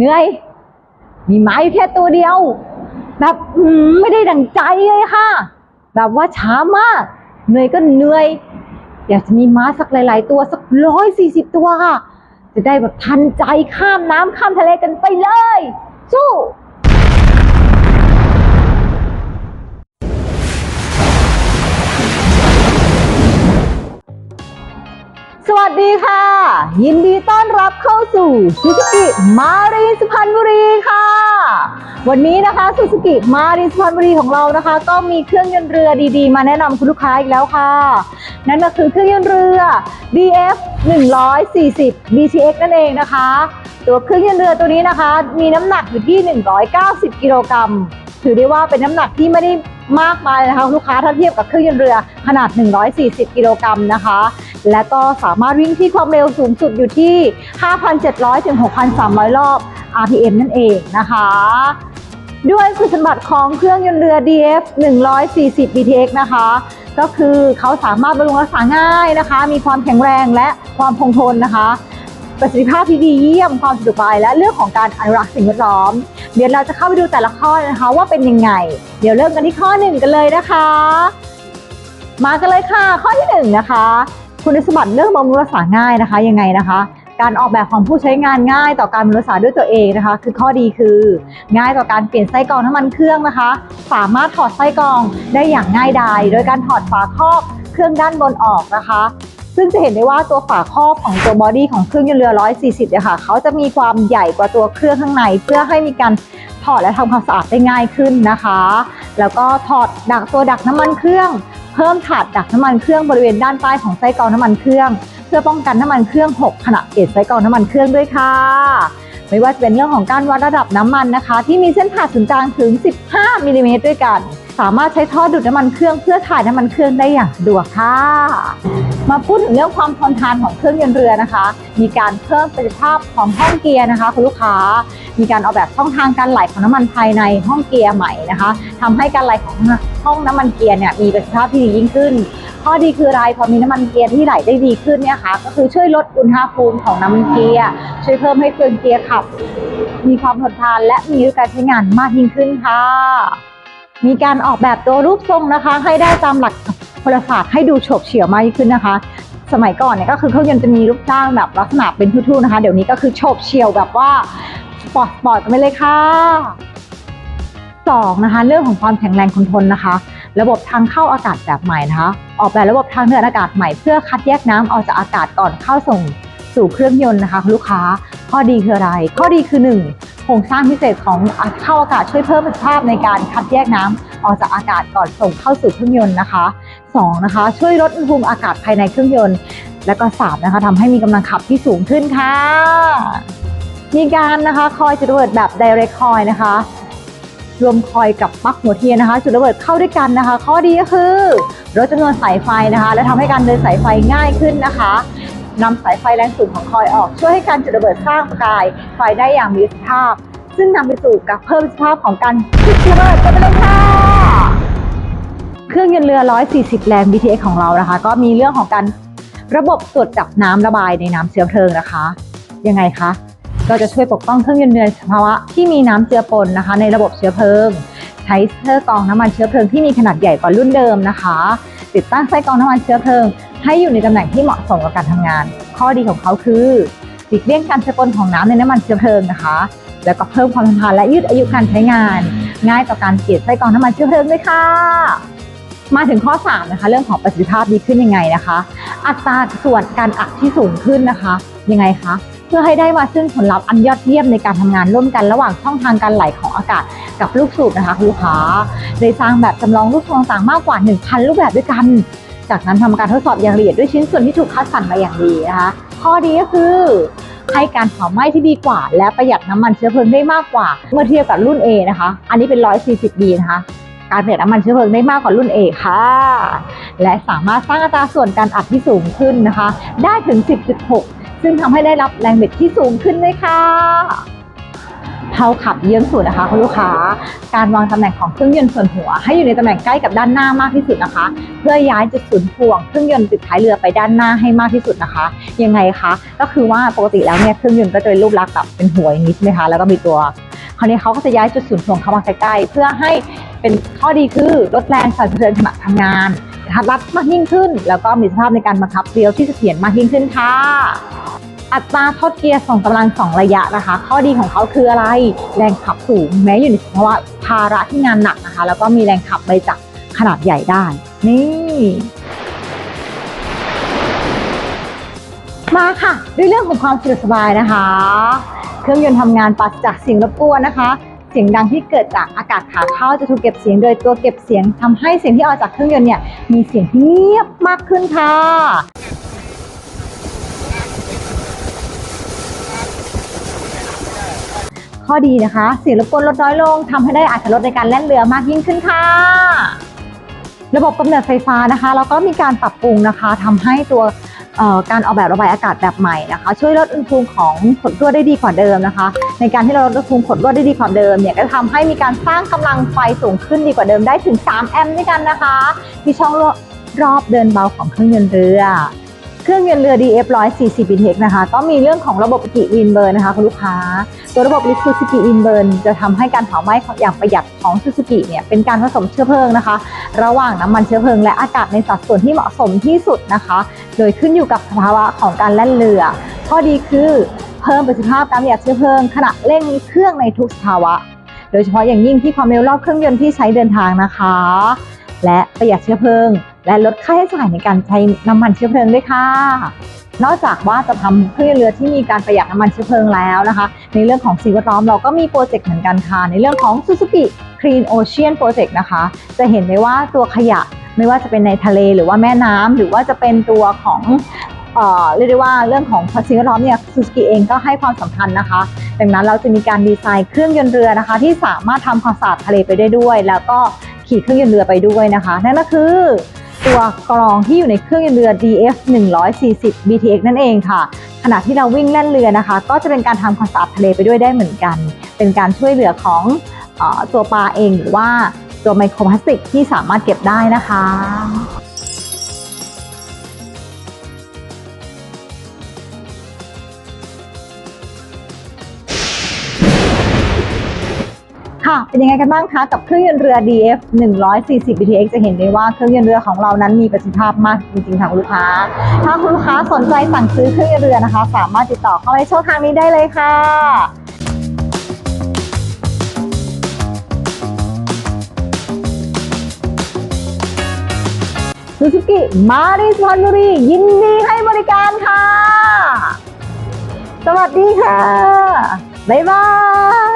เหนื่อย มีไม้อยู่แค่ตัวเดียว แบบไม่ได้ดังใจเลยค่ะ แบบว่าช้ามาก เหนื่อยก็เหนื่อย อยากจะมีม้าสักหลาย ๆ ตัวสักร้อยสี่สิบตัวค่ะ จะได้แบบทันใจข้ามน้ำข้ามทะเลกันไปเลย สู้สวัสดีค่ะ ยินดีต้อนรับเข้าสู่ซูซูกิมารีสุพรรณบุรีค่ะ วันนี้นะคะซูซูกิมารีสุพรรณบุรีของเรานะคะ ก็มีเครื่องยนต์เรือดีๆ มาแนะนำคุณลูกค้าอีกแล้วค่ะ นั่นก็คือเครื่องยนต์เรือ DF 140 BTX นั่นเองนะคะ ตัวเครื่องยนต์เรือตัวนี้นะคะ มีน้ำหนักอยู่ที่ 190 กิโลกรัมถือได้ว่าเป็นน้ำหนักที่ไม่ได้มากมายนะคะคุณลูกค้าถ้าเทียบกับเครื่องยนต์เรือขนาด 140 กิโลกรัมนะคะ และก็สามารถวิ่งที่ความเร็วสูงสุดอยู่ที่ 5,700 ถึง 6,300 รอบ RPM นั่นเองนะคะ ด้วยคุณสมบัติของเครื่องยนต์เรือ DF 140 BTX นะคะ ก็คือเขาสามารถบำรุงรักษาง่ายนะคะ มีความแข็งแรงและความคงทนนะคะประสิทธิภาพที่ดีเยี่ยมความสะดวกสบายและเรื่องของการอนุรักษ์สิ่งแวดล้อม เดี๋ยวเราจะเข้าไปดูแต่ละข้อนะคะว่าเป็นยังไง เดี๋ยวเริ่มกันที่ข้อหนึ่งกันเลยนะคะ มากันเลยค่ะ ข้อที่หนึ่งนะคะ คุณสมบัติเรื่องบำรุงรักษาง่ายนะคะยังไงนะคะ การออกแบบของผู้ใช้งานง่ายต่อการบำรุงรักษาด้วยตัวเองนะคะ คือข้อดีคือง่ายต่อการเปลี่ยนไส้กรองน้ำมันเครื่องนะคะ สามารถถอดไส้กรองได้อย่างง่ายดายโดยการถอดฝาครอบเครื่องด้านบนออกนะคะซึ่งจะเห็นได้ว่าตัวฝาครอบของตัวบอดี้ของเครื่องยนต์เรือ 140เนี่ยค่ะ เขาจะมีความใหญ่กว่าตัวเครื่องข้างใน เพื่อให้มีการถอดและทำความสะอาดได้ง่ายขึ้นนะคะ แล้วก็ถอดดักตัวดักน้ำมันเครื่อง พิ่มถาดดักน้ำมันเครื่องบริเวณด้านใต้ของไส้กรองน้ำมันเครื่อง เพื่อป้องกันน้ำมันเครื่องหกขณะเกตไส้กรองน้ำมันเครื่องด้วยค่ะไม่ว่าจะเป็นเรื่องของการวัดระดับน้ำมันนะคะ ที่มีเส้นผ่าศูนย์กลางถึง 15มิลลิเมตรด้วยกัน สามารถใช้ท่อดูดน้ำมันเครื่องเพื่อถ่ายน้ำมันเครื่องได้อย่างสะดวกค่ะ มาพูดถึงเรื่องความทนทานของเครื่องยนต์เรือนะคะ มีการเพิ่มประสิทธิภาพของห้องเกียร์นะคะคุณลูกค้า มีการออกแบบช่องทางการไหลของน้ำมันภายในห้องเกียร์ใหม่นะคะทำให้การไหลของห้องน้ำมันเกียร์เนี่ยมีประสิทธิภาพที่ดียิ่งขึ้นข้อดีคืออะไรพอมีน้ำมันเกียร์ที่ไหลได้ดีขึ้นเนี่ยค่ะก็คือช่วยลดอุณหภูมิของน้ำมันเกียร์ช่วยเพิ่มให้เครื่องเกียร์ขับ มีความทนทานและมีอายุการใช้งานมากยิ่งขึ้นค่ะ มีการออกแบบตัวรูปทรงนะคะ ให้ได้ตามหลักพลศาสตร์ให้ดูโฉบเฉี่ยวมากยิ่งขึ้นนะคะ สมัยก่อนเนี่ยก็คือเครื่องยนต์จะมีรูปร่างแบบลักษณะเป็นทู่ๆนะคะ เดี๋ยวนี้ก็คือโฉบเฉี่ยวแบบว่าสปอร์ตสปอร์ตกันไปเลยค่ะสองนะคะเรื่องของความแข็งแรงคงทนนะคะ ระบบทางเข้าอากาศแบบใหม่นะคะ ออกแบบระบบทางเดินอากาศใหม่เพื่อคัดแยกน้ำออกจากอากาศก่อนเข้าส่งสู่เครื่องยนต์นะคะ ลูกค้าข้อดีคืออะไร ข้อดีคือ 1 ครงสร้างพิเศษของเข้าอากาศช่วยเพิ่มประสิทธิภาพในการคัดแยกน้ำออกจากอากาศก่อนส่งเข้าสู่เครื่องยนต์นะคะ 2 นะคะ ช่วยลดอุณหภูมิอากาศภายในเครื่องยนต์ และก็ 3 นะคะทำให้มีกำลังขับที่สูงขึ้นค่ะ มีการนะคะคอยจุดระเบิดแบบ direct coil นะคะ รวมคอยกับปลั๊กหัวเทียนนะคะ จุดระเบิดเข้าด้วยกันนะคะ ข้อดีก็คือลดจำนวนสายไฟนะคะ และทำให้การเดินสายไฟง่ายขึ้นนะคะ นำสายไฟแรงสูงของคอยออก ช่วยให้การจุดระเบิดสร้างประกายไฟได้อย่างมีประสิทธิภาพ ซึ่งนำไปสู่การเพิ่มประสิทธิภาพของการจุดระเบิดกันไปเลยค่ะเครื่องยนต์เรือ 140 แรง BTX ของเรานะคะ ก็มีเรื่องของการระบบตรวจจับน้ำระบายในน้ำเชื้อเพลิงนะคะ ยังไงคะก็จะช่วยปกป้องเครื่องยนต์เรือสภาวะที่มีน้ำเจือปนนะคะ ในระบบเชื้อเพลิง ใช้เสื้อกองน้ำมันเชื้อเพลิงที่มีขนาดใหญ่กว่ารุ่นเดิมนะคะ ติดตั้งไส้กองน้ำมันเชื้อเพลิง ให้อยู่ในตำแหน่งที่เหมาะสมกับการทำงาน ข้อดีของเขาคือหลีกเลี่ยงการเจือปนของน้ำในน้ำมันเชื้อเพลิงนะคะ แล้วก็เพิ่มความทนทานและยืดอายุการใช้งาน ง่ายต่อการเปลี่ยนไส้กรองน้ำมันเชื้อเพลิงด้วยค่ะมาถึงข้อ 3 นะคะ เรื่องของประสิทธิภาพดีขึ้นยังไงนะคะ อัตราส่วนการอัดที่สูงขึ้นนะคะ ยังไงคะเพื่อให้ได้มาซึ่งผลลัพธ์อันยอดเยี่ยมในการทำงานร่วมกันระหว่างช่องทางการไหลของอากาศกับลูกสูบนะคะคุณลูกค้าได้สร้างแบบจำลองลูกทรงต่างๆมากกว่า 1,000 รูปแบบด้วยกัน จากนั้นทำการทดสอบอย่างละเอียดด้วยชิ้นส่วนที่ถูกคัดสรรมาอย่างดีนะคะ ข้อดีก็คือให้การเผาไหม้ที่ดีกว่า และประหยัดน้ำมันเชื้อเพลิงได้มากกว่า เมื่อเทียบกับรุ่น A นะคะ อันนี้เป็น 140B นะคะ การประหยัดน้ำมันเชื้อเพลิงได้มากกว่ารุ่น A ค่ะ และสามารถสร้างอัตราส่วนการอัดที่สูงขึ้นนะคะ ได้ถึง 10.6 ซึ่งทำให้ได้รับแรงบิดที่สูงขึ้นด้วยค่ะ เพลาขับเยื้องสุดนะคะคุณลูกค้า การวางตำแหน่งของเครื่องยนต์ส่วนหัว ให้อยู่ในตำแหน่งใกล้กับด้านหน้ามากที่สุดนะคะ เพื่อย้ายจุดศูนย์ถ่วงเครื่องยนต์ติดท้ายเรือไปด้านหน้าให้มากที่สุดนะคะ ยังไงคะ ก็คือว่าปกติแล้วเนี่ยเครื่องยนต์ก็จะเป็นรูปลักษณ์แบบเป็นหัวอย่างนี้ใช่ไหมคะ แล้วก็มีตัวคราวนี้เขาก็จะย้ายจุดศูนย์ถ่วงเข้ามาใกล้ๆเพื่อให้เป็นข้อดีคือลดแรงสั่นสะเทือนขณะทำงานรัดมากยิ่งขึ้น แล้วก็มีสภาพในการบังคับเลี้ยวที่เสถียรมากยิ่งขึ้นค่ะ อัตราทดเกียร์ส่งกำลังสองระยะนะคะ ข้อดีของเขาคืออะไร แรงขับสูง แม้อยู่ในภาวะภาระที่งานหนักนะคะ แล้วก็มีแรงขับใบจักรขนาดใหญ่ได้ นี่ มาค่ะ ด้วยเรื่องของความสะดวกสบายนะคะ เครื่องยนต์ทำงานปราศจากสียงรบกวนนะคะ เสียงดังที่เกิดจากอากาศขาเข้าจะถูกเก็บเสียงโดยตัวเก็บเสียงทำให้เสียงที่ออกจากเครื่องยนต์เนี่ยมีเสียงที่เงียบมากขึ้นค่ะ ข้อดีนะคะเสียงรบกวนลดน้อยลงทำให้ได้อัตรถรสในการแล่นเรือมากยิ่งขึ้นค่ะ ระบบกำเนิดไฟฟ้านะคะแล้วก็มีการปรับปรุงนะคะทำให้ตัวการออกแบบระบายอากาศแบบใหม่นะคะ ช่วยลดอุณหภูมิของขดลวได้ดีกว่าเดิมนะคะ ในการที่เราลดอุณหภูมิขดลวได้ดีกว่าเดิมเนี่ยก็ทำให้มีการสร้างกำลังไฟสูงขึ้นดีกว่าเดิมได้ถึง 3 แอมป์ด้วยกันนะคะ ที่ช่องรอบเดินเบาของเครื่องยนต์เรือ เครื่องยนต์เรือ DF 140 BTX นะคะ ก็มีเรื่องของระบบกิวินเบิร์นนะคะคุณลูกค้า ตัวระบบลิซูซูกิวินเบิร์นจะทำให้การเผาไหม้อย่างประหยัดของซูซูกิเนี่ยเป็นการผสมเชื้อเพลิงนะคะ ระหว่างน้ำมันเชื้อเพลิงและอากาศในสัดส่วนที่เหมาะสมที่สุดนะคะ โดยขึ้นอยู่กับสภาวะของการแล่นเรือ ข้อดีคือเพิ่มประสิทธิภาพการประหยัดเชื้อเพลิงขณะเร่งเครื่องในทุกสภาวะ โดยเฉพาะอย่างยิ่งที่ความเร็วรอบเครื่องยนต์ที่ใช้เดินทางนะคะ และประหยัดเชื้อเพลิง และลดค่าใช้จ่ายในการใช้น้ำมันเชื้อเพลิงด้วยค่ะ นอกจากว่าจะทำเครื่องเรือที่มีการประหยัดน้ำมันเชื้อเพลิงแล้วนะคะ ในเรื่องของสิ่งแวดล้อมเราก็มีโปรเจกต์เหมือนกันค่ะ ในเรื่องของ Suzuki Clean Ocean Project นะคะ จะเห็นได้ว่าตัวขยะไม่ว่าจะเป็นในทะเลหรือว่าแม่น้ำหรือว่าจะเป็นตัวของเอ่อเรียกได้ว่าเรื่องของสิ่งแวดล้อมเนี่ยซูซูกิเองก็ให้ความสำคัญนะคะ ดังนั้นเราจะมีการดีไซน์เครื่องยนต์เรือนะคะ ที่สามารถทำความสะอาดทะเลไปได้ด้วย แล้วก็ขี่เครื่องยนต์เรือไปด้วยนะคะ นั่นก็คือ ตัวกรองที่อยู่ในเครื่องยนต์เรือ DF 140 BTX นั่นเองค่ะ ขณะที่เราวิ่งแล่นเรือนะคะ ก็จะเป็นการทำความสะอาดทะเลไปด้วยได้เหมือนกัน เป็นการช่วยเหลือของอตัวปลาเองหรือว่าตัวไมโครพลาสติกที่สามารถเก็บได้นะคะ ค่ะ เป็นยังไงกันบ้างคะกับเครื่องยนต์เรือ DF 140 BTX จะเห็นได้ว่าเครื่องยนต์เรือของเรานั้นมีประสิทธิภาพมากจริงๆค่ะลูกค้า ถ้าคุณลูกค้าสนใจสั่งซื้อเครื่องยนต์เรือนะคะ สามารถติดต่อเข้าไปช่องทางนี้ได้เลยค่ะซูซูกิมาริสพรรณบุรียินดีให้บริการค่ะ สวัสดีค่ะ บ๊ายบาย